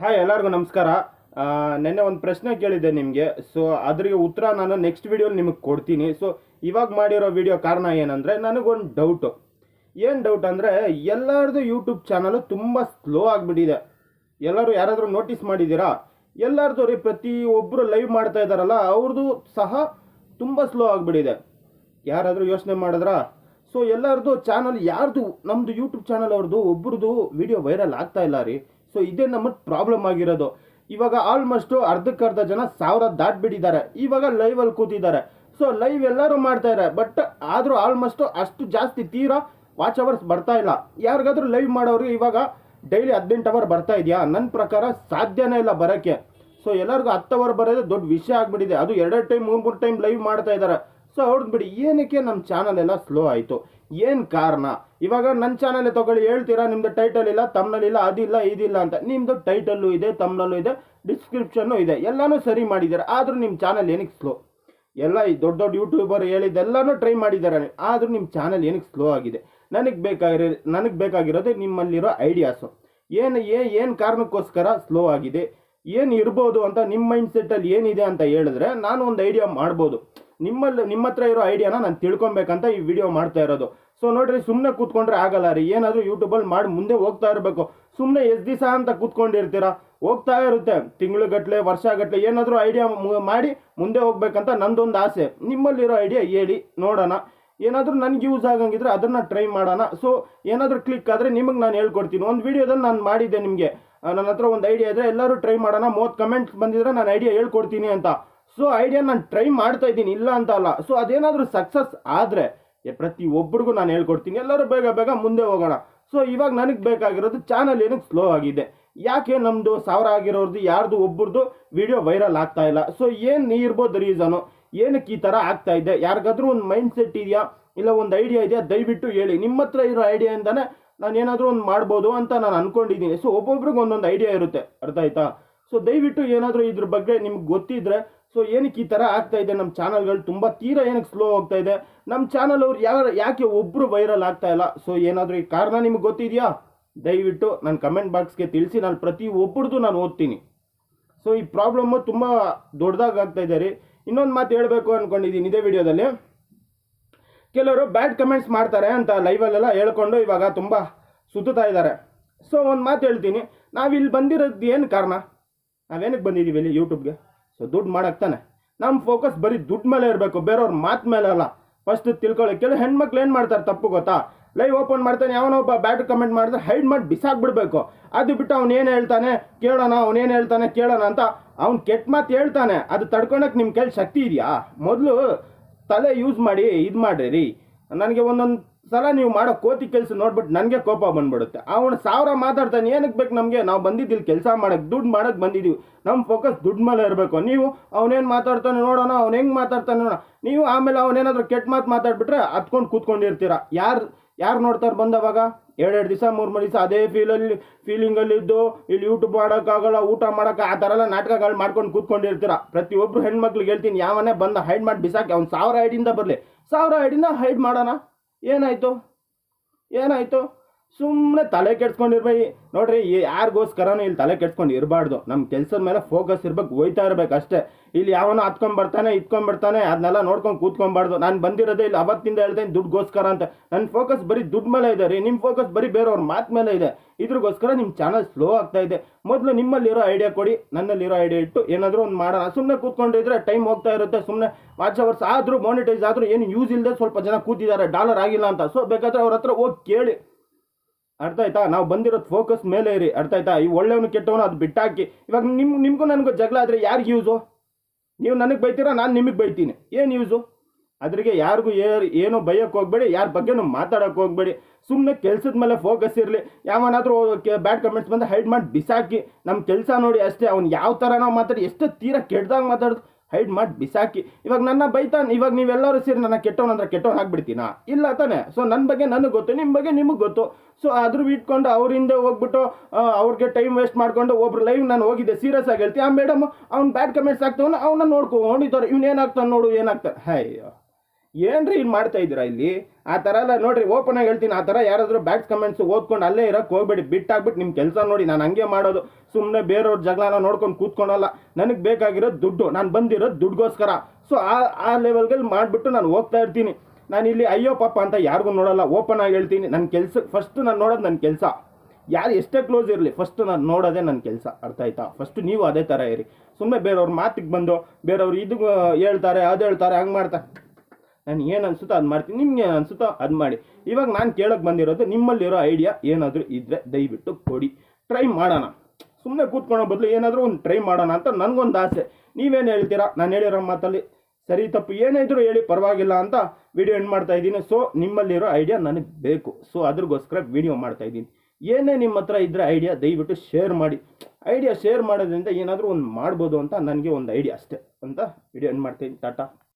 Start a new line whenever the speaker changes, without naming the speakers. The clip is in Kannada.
ಹಾಯ್ ಎಲ್ಲರಿಗೂ ನಮಸ್ಕಾರ. ನಿನ್ನೆ ಒಂದು ಪ್ರಶ್ನೆ ಕೇಳಿದ್ದೆ ನಿಮಗೆ. ಸೊ ಅದ್ರಿಗೆ ಉತ್ತರ ನಾನು ನೆಕ್ಸ್ಟ್ ವಿಡಿಯೋಲಿ ನಿಮಗೆ ಕೊಡ್ತೀನಿ. ಸೊ ಇವಾಗ ಮಾಡಿರೋ ವಿಡಿಯೋ ಕಾರಣ ಏನಂದರೆ ನನಗೊಂದು ಡೌಟು ಏನು ಡೌಟ್ ಅಂದರೆ ಎಲ್ಲರದು ಯೂಟ್ಯೂಬ್ ಚಾನಲು ತುಂಬ ಸ್ಲೋ ಆಗಿಬಿಟ್ಟಿದೆ. ಎಲ್ಲರೂ ಯಾರಾದರೂ ನೋಟಿಸ್ ಮಾಡಿದ್ದೀರಾ? ಎಲ್ಲರದು ರೀ ಪ್ರತಿ ಒಬ್ಬರು ಲೈವ್ ಮಾಡ್ತಾ ಇದ್ದಾರಲ್ಲ ಅವ್ರದ್ದು ಸಹ ತುಂಬ ಸ್ಲೋ ಆಗಿಬಿಟ್ಟಿದೆ. ಯಾರಾದರೂ ಯೋಚನೆ ಮಾಡಿದ್ರಾ? ಸೊ ಎಲ್ಲರದು ಚಾನಲ್ ಯಾರ್ದು? ನಮ್ಮದು ಯೂಟ್ಯೂಬ್ ಚಾನಲ್ ಅವ್ರದ್ದು ಒಬ್ರದ್ದು ವಿಡಿಯೋ ವೈರಲ್ ಆಗ್ತಾ ಇಲ್ಲ ರೀ. ಸೊ ಇದೇ ನಮ್ಮ ಪ್ರಾಬ್ಲಮ್ ಆಗಿರೋದು. ಇವಾಗ ಆಲ್ಮೋಸ್ಟು ಅರ್ಧಕ್ಕರ್ಧ ಜನ ಸಾವಿರ ದಾಟ್ಬಿಟ್ಟಿದ್ದಾರೆ. ಇವಾಗ ಲೈವಲ್ಲಿ ಕೂತಿದ್ದಾರೆ. ಸೊ ಲೈವ್ ಎಲ್ಲರೂ ಮಾಡ್ತಾ ಇದ್ದಾರೆ. ಬಟ್ ಆದರೂ ಆಲ್ಮೋಸ್ಟು ಅಷ್ಟು ಜಾಸ್ತಿ ತೀರಾ ವಾಚ್ ಅವರ್ಸ್ ಬರ್ತಾ ಇಲ್ಲ. ಯಾರಿಗಾದ್ರೂ ಲೈವ್ ಮಾಡೋರು ಇವಾಗ ಡೈಲಿ ಹದಿನೆಂಟು ಅವರ್ ಬರ್ತಾ ಇದೆಯಾ? ನನ್ನ ಪ್ರಕಾರ ಸಾಧ್ಯನೇ ಇಲ್ಲ ಬರೋಕ್ಕೆ. ಸೊ ಎಲ್ಲರಿಗೂ ಹತ್ತು ಅವರ್ ಬರೋದು ದೊಡ್ಡ ವಿಷಯ ಆಗಿಬಿಟ್ಟಿದೆ. ಅದು ಎರಡು ಟೈಮ್ ಮೂರು ಮೂರು ಟೈಮ್ ಲೈವ್ ಮಾಡ್ತಾ ಇದ್ದಾರೆ. ಸೊ ಅವ್ರದ್ದು ಬಿಡಿ, ಏನಕ್ಕೆ ನಮ್ಮ ಚಾನಲ್ ಎಲ್ಲ ಸ್ಲೋ ಆಯಿತು? ಏನು ಕಾರಣ? ಇವಾಗ ನನ್ನ ಚಾನಲ್ ತಗೊಳ್ಳಿ, ಹೇಳ್ತೀರಾ? ನಿಮ್ದು ಟೈಟಲ್ ಇಲ್ಲ ತಮ್ಮನಲ್ಲಿಲ್ಲ ಅದಿಲ್ಲ, ಇದಿಲ್ಲ ಅಂತ. ನಿಮ್ಮದು ಟೈಟಲ್ಲು ಇದೆ ತಮ್ಮನಲ್ಲೂ ಇದೆ ಡಿಸ್ಕ್ರಿಪ್ಷನ್ನು ಇದೆ. ಎಲ್ಲನೂ ಸರಿ ಮಾಡಿದ್ದಾರೆ? ಆದರೂ ನಿಮ್ಮ ಚಾನಲ್ ಏನಕ್ಕೆ ಸ್ಲೋ ಎಲ್ಲ ಈ ದೊಡ್ಡ ದೊಡ್ಡ ಯೂಟ್ಯೂಬರ್ ಹೇಳಿದ್ದೆಲ್ಲನೂ ಟ್ರೈ ಮಾಡಿದ್ದಾರೆ. ಆದರೂ ನಿಮ್ಮ ಚಾನಲ್ ಏನಕ್ಕೆ ಸ್ಲೋ ಆಗಿದೆ? ನನಗೆ ಬೇಕಾಗಿರೋ, ನನಗೆ ಬೇಕಾಗಿರೋದು ನಿಮ್ಮಲ್ಲಿರೋ ಐಡಿಯಾಸು ಏನು ಏನು ಕಾರಣಕ್ಕೋಸ್ಕರ ಸ್ಲೋ ಆಗಿದೆ? ಏನು ಇರ್ಬೋದು ಅಂತ ನಿಮ್ಮ ಮೈಂಡ್ ಸೆಟ್ಟಲ್ಲಿ ಏನಿದೆ ಅಂತ ಹೇಳಿದ್ರೆ, ನಾನು ಒಂದು ಐಡಿಯಾ ಮಾಡ್ಬೋದು. ನಿಮ್ಮಲ್ಲಿ ನಿಮ್ಮ ಹತ್ರ ಇರೋ ಐಡಿಯಾನ ನಾನು ತಿಳ್ಕೊಬೇಕಂತ ಈ ವಿಡಿಯೋ ಮಾಡ್ತಾ ಇರೋದು. ಸೊ ನೋಡ್ರಿ ಸುಮ್ಮನೆ ಕೂತ್ಕೊಂಡ್ರೆ ಆಗಲ್ಲ ರೀ. ಏನಾದರೂ ಯೂಟ್ಯೂಬಲ್ಲಿ ಮಾಡಿ ಮುಂದೆ ಹೋಗ್ತಾ ಇರಬೇಕು. ಸುಮ್ಮನೆ ಎಷ್ಟು ದಿವಸ ಅಂತ ಕೂತ್ಕೊಂಡಿರ್ತೀರಾ? ಹೋಗ್ತಾ ಇರುತ್ತೆ. ತಿಂಗಳುಗಟ್ಟಲೆ ವರ್ಷಗಟ್ಟಲೆ ಏನಾದರೂ ಐಡಿಯಾ ಮಾಡಿ ಮುಂದೆ ಹೋಗ್ಬೇಕಂತ ನಂದೊಂದು ಆಸೆ. ನಿಮ್ಮಲ್ಲಿರೋ ಐಡಿಯಾ ಹೇಳಿ, ನೋಡೋಣ. ಏನಾದರೂ ನನಗೆ ಯೂಸ್ ಆಗಂಗಿದ್ರೆ ಅದನ್ನು ಟ್ರೈ ಮಾಡೋಣ. ಸೊ ಏನಾದರೂ ಕ್ಲಿಕ್ ಆದರೆ ನಿಮಗೆ ನಾನು ಹೇಳ್ಕೊಡ್ತೀನಿ. ಒಂದು ವಿಡಿಯೋದಲ್ಲಿ ನಾನು ಮಾಡಿದ್ದೆ ನಿಮಗೆ. ನನ್ನ ಹತ್ರ ಒಂದು ಐಡಿಯಾ ಇದ್ದರೆ ಎಲ್ಲರೂ ಟ್ರೈ ಮಾಡೋಣ. ಮೂವತ್ತು ಕಮೆಂಟ್ಸ್ ಬಂದಿದ್ರೆ ನಾನು ಐಡಿಯಾ ಹೇಳ್ಕೊಡ್ತೀನಿ ಅಂತ. ಸೊ ಐಡಿಯಾ ನಾನು ಟ್ರೈ ಮಾಡ್ತಾ ಇದ್ದೀನಿ, ಇಲ್ಲ ಅಂತ ಅಲ್ಲ. ಸೊ ಅದೇನಾದರೂ ಸಕ್ಸಸ್ ಆದರೆ ಪ್ರತಿ ಒಬ್ಬರಿಗೂ ನಾನು ಹೇಳ್ಕೊಡ್ತೀನಿ, ಎಲ್ಲರೂ ಬೇಗ ಬೇಗ ಮುಂದೆ ಹೋಗೋಣ. ಸೊ ಇವಾಗ ನನಗೆ ಬೇಕಾಗಿರೋದು ಚಾನಲ್ ಏನಕ್ಕೆ ಸ್ಲೋ ಆಗಿದೆ. ಯಾಕೆ ನಮ್ಮದು ಸಾವಿರ ಆಗಿರೋರ್ದು, ಯಾರ್ದು ಒಬ್ಬರದು ವಿಡಿಯೋ ವೈರಲ್ ಆಗ್ತಾ ಇಲ್ಲ? ಸೊ ಏನು ಇರ್ಬೋದು ರೀಸನು ಏನಕ್ಕೆ ಈ ಥರ ಆಗ್ತಾ ಇದೆ? ಯಾರಿಗಾದ್ರೂ ಒಂದು ಮೈಂಡ್ ಸೆಟ್ ಇದೆಯಾ? ಇಲ್ಲ ಒಂದು ಐಡಿಯಾ ಇದೆಯಾ? ದಯವಿಟ್ಟು ಹೇಳಿ. ನಿಮ್ಮ ಹತ್ರ ಇರೋ ಐಡಿಯಾಯಿಂದನೇ ನಾನು ಏನಾದರೂ ಒಂದು ಮಾಡ್ಬೋದು ಅಂತ ನಾನು ಅನ್ಕೊಂಡಿದ್ದೀನಿ. ಸೊ ಒಬ್ಬೊಬ್ರಿಗೆ ಒಂದೊಂದು ಐಡಿಯಾ ಇರುತ್ತೆ. ಅರ್ಥ ಆಯ್ತಾ? ಸೊ ದಯವಿಟ್ಟು ಏನಾದರೂ ಇದ್ರ ಬಗ್ಗೆ ನಿಮ್ಗೆ ಗೊತ್ತಿದ್ರೆ ಸೊ ಏನಕ್ಕೆ ಈ ಥರ ಆಗ್ತಾ ಇದೆ? ನಮ್ಮ ಚಾನಲ್ಗಳು ತುಂಬ ತೀರಾ ಏನಕ್ಕೆ ಸ್ಲೋ ಹೋಗ್ತಾ ಇದೆ? ನಮ್ಮ ಚಾನಲ್ ಅವ್ರು ಯಾರು, ಯಾಕೆ ಒಬ್ಬರು ವೈರಲ್ ಆಗ್ತಾ ಇಲ್ಲ? ಸೊ ಏನಾದರೂ ಈ ಕಾರಣ ನಿಮ್ಗೆ ಗೊತ್ತಿದೆಯಾ? ದಯವಿಟ್ಟು ನನ್ನ ಕಮೆಂಟ್ ಬಾಕ್ಸ್ಗೆ ತಿಳಿಸಿ. ನಾನು ಪ್ರತಿ ಒಬ್ಬರದು ನಾನು ಓದ್ತೀನಿ. ಸೊ ಈ ಪ್ರಾಬ್ಲಮ್ಮು ತುಂಬ ದೊಡ್ಡದಾಗಿ ಆಗ್ತಾ ಇದೆ ರೀ. ಇನ್ನೊಂದು ಮಾತು ಹೇಳಬೇಕು ಅಂದ್ಕೊಂಡಿದ್ದೀನಿ ಇದೇ ವಿಡಿಯೋದಲ್ಲಿ. ಕೆಲವರು ಬ್ಯಾಡ್ ಕಮೆಂಟ್ಸ್ ಮಾಡ್ತಾರೆ ಅಂತ ಲೈವಲ್ಲೆಲ್ಲ ಹೇಳ್ಕೊಂಡು ಇವಾಗ ತುಂಬ ಸುತ್ತಾ ಇದ್ದಾರೆ. ಸೊ ಒಂದು ಮಾತು ಹೇಳ್ತೀನಿ. ನಾವಿಲ್ಲಿ ಬಂದಿರೋದು ಏನು ಕಾರಣ? ನಾವೇನಕ್ಕೆ ಬಂದಿದ್ದೀವಿ ಇಲ್ಲಿ ಯೂಟ್ಯೂಬ್ಗೆ ಸೊ ದುಡ್ಡು ಮಾಡಕ್ಕೆ ನಮ್ಮ ಫೋಕಸ್ ಬರೀ ದುಡ್ಡು ಮೇಲೆ ಇರಬೇಕು, ಬೇರೆಯವ್ರ ಮಾತು ಮೇಲೆ ಅಲ್ಲ. ಫಸ್ಟ್ ತಿಳ್ಕೊಳ್ಳಿ ಕೆಲವು ಹೆಣ್ಮಕ್ಳು ಏನು ಮಾಡ್ತಾರೆ ತಪ್ಪು ಗೊತ್ತಾ? ಲೈವ್ ಓಪನ್ ಮಾಡ್ತಾನೆ, ಯಾವನೋ ಒಬ್ಬ ಬ್ಯಾಡ್ ಕಮೆಂಟ್ ಮಾಡಿದ್ರೆ ಹೈಡ್ ಮಾಡಿ ಬಿಸಾಕ್ಬಿಡ್ಬೇಕು. ಅದು ಬಿಟ್ಟು ಅವ್ನು ಏನು ಹೇಳ್ತಾನೆ? ಕೇಳೋಣ ಅವನೇನು ಹೇಳ್ತಾನೆ? ಕೇಳೋಣ ಅಂತ ಅವ್ನು ಕೆಟ್ಟ ಮಾತು ಹೇಳ್ತಾನೆ. ಅದು ತಡ್ಕೊಳಕ್ಕೆ ನಿಮ್ಮ ಕೈಲಿ ಶಕ್ತಿ ಇದೆಯಾ? ಮೊದಲು ತಲೆ ಯೂಸ್ ಮಾಡಿ ಇದು ಮಾಡಿರಿ. ನನಗೆ ಒಂದೊಂದು ಸಲ ನೀವು ಮಾಡೋ ಕೋತಿ ಕೆಲಸ ನೋಡ್ಬಿಟ್ಟು ನನಗೆ ಕೋಪ ಬಂದ್ಬಿಡುತ್ತೆ. ಅವನು ಸಾವಿರ ಮಾತಾಡ್ತಾನೆ ಏನಕ್ಕೆ ಬೇಕು ನಮಗೆ? ನಾವು ಬಂದಿದ್ದಿಲ್ಲಿ ಕೆಲಸ ಮಾಡೋಕ್ಕೆ ದುಡ್ಡು ಮಾಡೋಕ್ಕೆ ಬಂದಿದ್ದೀವಿ ನಮ್ಮ ಫೋಕಸ್ ದುಡ್ಡು ಮೇಲೆ ಇರಬೇಕು. ನೀವು ಅವನೇನು ಮಾತಾಡ್ತಾನೆ ನೋಡೋಣ, ಅವ್ನು ಹೆಂಗೆ ಮಾತಾಡ್ತಾನೆ ನೋಡೋಣ. ನೀವು ಆಮೇಲೆ ಅವನೇನಾದರೂ ಕೆಟ್ಟ ಮಾತು ಮಾತಾಡ್ಬಿಟ್ರೆ ಹತ್ಕೊಂಡು ಕೂತ್ಕೊಂಡಿರ್ತೀರ. ಯಾರು ಯಾರು ನೋಡ್ತಾರೆ ಬಂದವಾಗ? ಎರಡೆರಡು ದಿವಸ, ಮೂರು ಮೂರು ದಿವಸ ಅದೇ ಫೀಲಲ್ಲಿ ಫೀಲಿಂಗಲ್ಲಿದ್ದು ಇಲ್ಲಿ ಯೂಟ್ಯೂಬ್ ಮಾಡೋಕ್ಕಾಗಲ್ಲ, ಊಟ ಮಾಡೋಕ್ಕೆ ಆ ಥರ ಎಲ್ಲ ನಾಟಕಗಳು ಮಾಡ್ಕೊಂಡು ಕೂತ್ಕೊಂಡಿರ್ತೀರ. ಪ್ರತಿಯೊಬ್ಬರು ಹೆಣ್ಮಕ್ಳಿಗೆ ಹೇಳ್ತೀನಿ, ಯಾವನೇ ಬಂದ ಹೈಡ್ ಮಾಡಿ ಬಿಸಾಕಿ, ಅವ್ನು ಸಾವಿರ ಐಡಿಯಿಂದ ಬರಲಿ. ಸಾವಿರ ಐಡಿಂದ ಹೈಡ್ ಮಾಡೋಣ. ಏನಾಯಿತು? ಏನಾಯಿತು? ಸುಮ್ಮನೆ ತಲೆ ಕೆಡ್ಸ್ಕೊಂಡಿರ್ಬೇಕು ನೋಡ್ರಿ ಯಾರಿಗೋಸ್ಕರನೂ ಇಲ್ಲಿ ತಲೆ ಕೆಡ್ಸ್ಕೊಂಡು ಇರಬಾರ್ದು. ನಮ್ಮ ಕೆಲಸದ ಮೇಲೆ ಫೋಕಸ್ ಇರ್ಬೇಕು, ಹೋಯ್ತಾ ಇರ್ಬೇಕು ಅಷ್ಟೇ. ಇಲ್ಲಿ ಯಾವನೋ ಹತ್ಕೊಂಡ್ಬರ್ತಾನೆ ಬರ್ತಾನೆ, ಇತ್ಕೊಂಡ್ ಬರ್ತಾನೆ ಅದನ್ನೆಲ್ಲ ನೋಡ್ಕೊಂಡು ಕೂತ್ಕೊಂಬಾರ್ದು. ನಾನು ಬಂದಿರೋದೇ ಇಲ್ಲಿ, ಅವತ್ತಿಂದ ಹೇಳ್ತೇನೆ ದುಡ್ಡುಗೋಸ್ಕರ ಅಂತ. ನನ್ನ ಫೋಕಸ್ ಬರೀ ದುಡ್ಡು ಮೇಲೆ ಇದೆ ರೀ ನಿಮ್ಮ ಫೋಕಸ್ ಬರೀ ಬೇರೆಯವ್ರ ಮಾತು ಮೇಲೆ ಇದೆ. ಇದ್ರಿಗೋಸ್ಕರ ನಿಮ್ಮ ಚಾನಲ್ ಸ್ಲೋ ಆಗ್ತಾ ಇದೆ. ಮೊದಲು ನಿಮ್ಮಲ್ಲಿರೋ ಐಡಿಯಾ ಕೊಡಿ, ನನ್ನಲ್ಲಿರೋ ಐಡಿಯಾ ಇಟ್ಟು ಏನಾದರೂ ಒಂದು ಮಾಡೋಣ. ಸುಮ್ಮನೆ ಕೂತ್ಕೊಂಡಿದ್ರೆ ಟೈಮ್ ಹೋಗ್ತಾ ಇರುತ್ತೆ ಸುಮ್ಮನೆ ವಾಚ್ ಅವರ್ಸ್ ಆದರೂ ಮಾನಿಟೈಸ್ ಆದರೂ, ಏನು ಯೂಸ್ ಇಲ್ಲದೆ ಸ್ವಲ್ಪ ಜನ ಕೂತಿದ್ದಾರೆ ಡಾಲರ್ ಆಗಿಲ್ಲ ಅಂತ. ಸೊ ಬೇಕಾದರೆ ಅವ್ರ ಹತ್ರ ಹೋಗಿ ಕೇಳಿ. ಅರ್ಥ ಆಯ್ತಾ? ನಾವು ಬಂದಿರೋದು ಫೋಕಸ್ ಮೇಲೆ ಇರಿ. ಅರ್ಥ ಆಯ್ತಾ? ಈ ಒಳ್ಳೆಯವನು ಕೆಟ್ಟವನು ಅದು ಬಿಟ್ಟಾಕಿ. ಇವಾಗ ನಿಮ್, ನಿಮಗೂ ನನಗೂ ಜಗಳ ಆದರೆ ಯಾರಿಗೆ ಯೂಸು ನೀವು ನನಗೆ ಬೈತೀರಾ? ನಾನು ನಿಮಗೆ ಬೈತೀನಿ. ಏನು ಯೂಸು ಅದ್ರಿಗೆ ಯಾರಿಗೂ ಏನು ಬೈಯೋಕ್ಕೆ ಹೋಗ್ಬೇಡಿ. ಯಾರ ಬಗ್ಗೆನೂ ಮಾತಾಡೋಕ್ಕೆ ಹೋಗ್ಬೇಡಿ. ಸುಮ್ಮನೆ ಕೆಲಸದ ಮೇಲೆ ಫೋಕಸ್ ಇರಲಿ. ಯಾವನಾದರೂ ಬ್ಯಾಡ್ ಕಮೆಂಟ್ಸ್ ಬಂದು ಹೈಡ್ ಮಾಡಿ ಬಿಸಾಕಿ. ನಮ್ಮ ಕೆಲಸ ನೋಡಿ ಅಷ್ಟೇ. ಅವ್ನು ಯಾವ ಥರ ನಾವು ಮಾತಾಡಿ, ಎಷ್ಟು ತೀರಾ ಕೆಟ್ಟದಾಗ ಮಾತಾಡೋದು. ಹೈಡ್ ಮಾಡಿ, ಬಿಸಾಕಿ. ಇವಾಗ ನನ್ನ ಬೈತಾನೆ, ಇವಾಗ ನೀವೆಲ್ಲರೂ ಸೇರಿ ನನ್ನ ಕೆಟ್ಟವನ ಅಂದ್ರೆ ಕೆಟ್ಟವನ್ ಆಗ್ಬಿಡ್ತೀನಾ? ಇಲ್ಲ ತಾನೆ. ಸೊ ನನ್ನ ಬಗ್ಗೆ ನನಗೆ ಗೊತ್ತು ನಿಮ್ಮ ಬಗ್ಗೆ ನಿಮಗೆ ಗೊತ್ತು. ಸೊ ಅದ್ರ ಇಟ್ಕೊಂಡು ಅವರಿಂದ ಹೋಗ್ಬಿಟ್ಟು ಅವ್ರಿಗೆ ಟೈಮ್ ವೇಸ್ಟ್ ಮಾಡ್ಕೊಂಡು ಒಬ್ರು ಲೈವ್ ನಾನು ಹೋಗಿದ್ದೆ ಸೀರಿಯಸ್ ಆಗಿ ಹೇಳ್ತೀನಿ ಆ ಮೇಡಮ್ ಅವ್ನು ಬ್ಯಾಡ್ ಕಮೆಂಟ್ಸ್ ಆಗ್ತಾವನ ಅವನ್ನ ನೋಡ್ಕೊ ಹೊಡಿತಾರೆ ಇವನೇನಾಗ್ತಾನೆ ನೋಡು ಏನಾಗ್ತಾನೆ ಅಯ್ಯೋ. ಏನ್ರಿ ಇಲ್ಲಿ ಮಾಡ್ತಾ ಇದ್ದೀರಾ ಇಲ್ಲಿ? ಆ ಥರ ಎಲ್ಲ ನೋಡ್ರಿ ಓಪನ್ ಆಗಿ ಹೇಳ್ತೀನಿ. ಆ ಥರ ಯಾರಾದರೂ ಬ್ಯಾಟ್ಸ್ ಕಮೆಂಟ್ಸ್ ಓದ್ಕೊಂಡು ಅಲ್ಲೇ ಇರೋಕೆ ಹೋಗ್ಬೇಡಿ. ಬಿಟ್ಟಾಗ್ಬಿಟ್ಟು ನಿಮ್ಮ ಕೆಲಸ ನೋಡಿ, ನಾನು ಹಂಗೆ ಮಾಡೋದು. ಸುಮ್ಮನೆ ಬೇರೆಯವ್ರ ಜಗಳನ ನೋಡ್ಕೊಂಡು ಕೂತ್ಕೊಳಲ್ಲ ನನಗೆ ಬೇಕಾಗಿರೋದು ದುಡ್ಡು, ನಾನು ಬಂದಿರೋದು ದುಡ್ಗೋಸ್ಕರ. ಸೊ ಆ ಆ ಲೆವೆಲ್ಗಲ್ಲಿ ಮಾಡಿಬಿಟ್ಟು ನಾನು ಹೋಗ್ತಾ ಇರ್ತೀನಿ. ನಾನು ಇಲ್ಲಿ ಅಯ್ಯೋ ಪಾಪ ಅಂತ ಯಾರಿಗೂ ನೋಡಲ್ಲ. ಓಪನ್ ಆಗಿ ಹೇಳ್ತೀನಿ. ನನ್ನ ಕೆಲಸ ಫಸ್ಟ್ ನಾನು ನೋಡೋದು ನನ್ನ ಕೆಲಸ. ಯಾರು ಎಷ್ಟೇ ಕ್ಲೋಸ್ ಇರಲಿ ಫಸ್ಟ್ ನಾನು ನೋಡೋದೇ ನನ್ನ ಕೆಲಸ. ಅರ್ಥ ಆಯ್ತಾ? ಫಸ್ಟ್ ನೀವು ಅದೇ ಥರ ಇರಿ. ಸುಮ್ಮನೆ ಬೇರೆಯವ್ರ ಮಾತಿಗೆ ಬಂದು, ಬೇರೆಯವ್ರು ಇದು ಹೇಳ್ತಾರೆ, ಅದು ಹೇಳ್ತಾರೆ, ಹಂಗೆ ಮಾಡ್ತಾರೆ ನಾನು ಏನು ಅನಿಸುತ್ತೋ ಅದು ಮಾಡ್ತೀನಿ, ನಿಮ್ಗೆ ಏನು ಅನ್ಸುತ್ತೋ ಅದು ಮಾಡಿ. ಇವಾಗ ನಾನು ಕೇಳೋಕ್ಕೆ ಬಂದಿರೋದು ನಿಮ್ಮಲ್ಲಿರೋ ಐಡಿಯಾ ಏನಾದರೂ ಇದ್ದರೆ ದಯವಿಟ್ಟು ಕೊಡಿ. ಟ್ರೈ ಮಾಡೋಣ. ಸುಮ್ಮನೆ ಕೂತ್ಕೊಳ್ಳೋ ಬದಲು ಏನಾದರೂ ಒಂದು ಟ್ರೈ ಮಾಡೋಣ ಅಂತ ನನಗೊಂದು ಆಸೆ. ನೀವೇನು ಹೇಳ್ತೀರಾ? ನಾನು ಹೇಳಿರೋ ಮಾತಲ್ಲಿ ಸರಿ ತಪ್ಪು. ಏನೇ ಇದ್ರೂ ಹೇಳಿ ಪರವಾಗಿಲ್ಲ ಅಂತ ವಿಡಿಯೋ ಎಂಡ್ ಮಾಡ್ತಾ ಇದ್ದೀನಿ. ಸೊ ನಿಮ್ಮಲ್ಲಿರೋ ಐಡಿಯಾ ನನಗೆ ಬೇಕು. ಸೊ ಅದ್ರಿಗೋಸ್ಕರ ವಿಡಿಯೋ ಮಾಡ್ತಾ ಇದ್ದೀನಿ. ಏನೇ ನಿಮ್ಮ ಹತ್ರ ಇದ್ದರೆ ಐಡಿಯಾ ದಯವಿಟ್ಟು ಶೇರ್ ಮಾಡಿ. ಐಡಿಯಾ ಶೇರ್ ಮಾಡೋದ್ರಿಂದ ಏನಾದರೂ ಒಂದು ಮಾಡ್ಬೋದು ಅಂತ ನನಗೆ ಒಂದು ಐಡಿಯಾ ಅಷ್ಟೇ ಅಂತ ವಿಡಿಯೋ ಎಂಡ್ ಮಾಡ್ತೀನಿ ಟಾಟಾ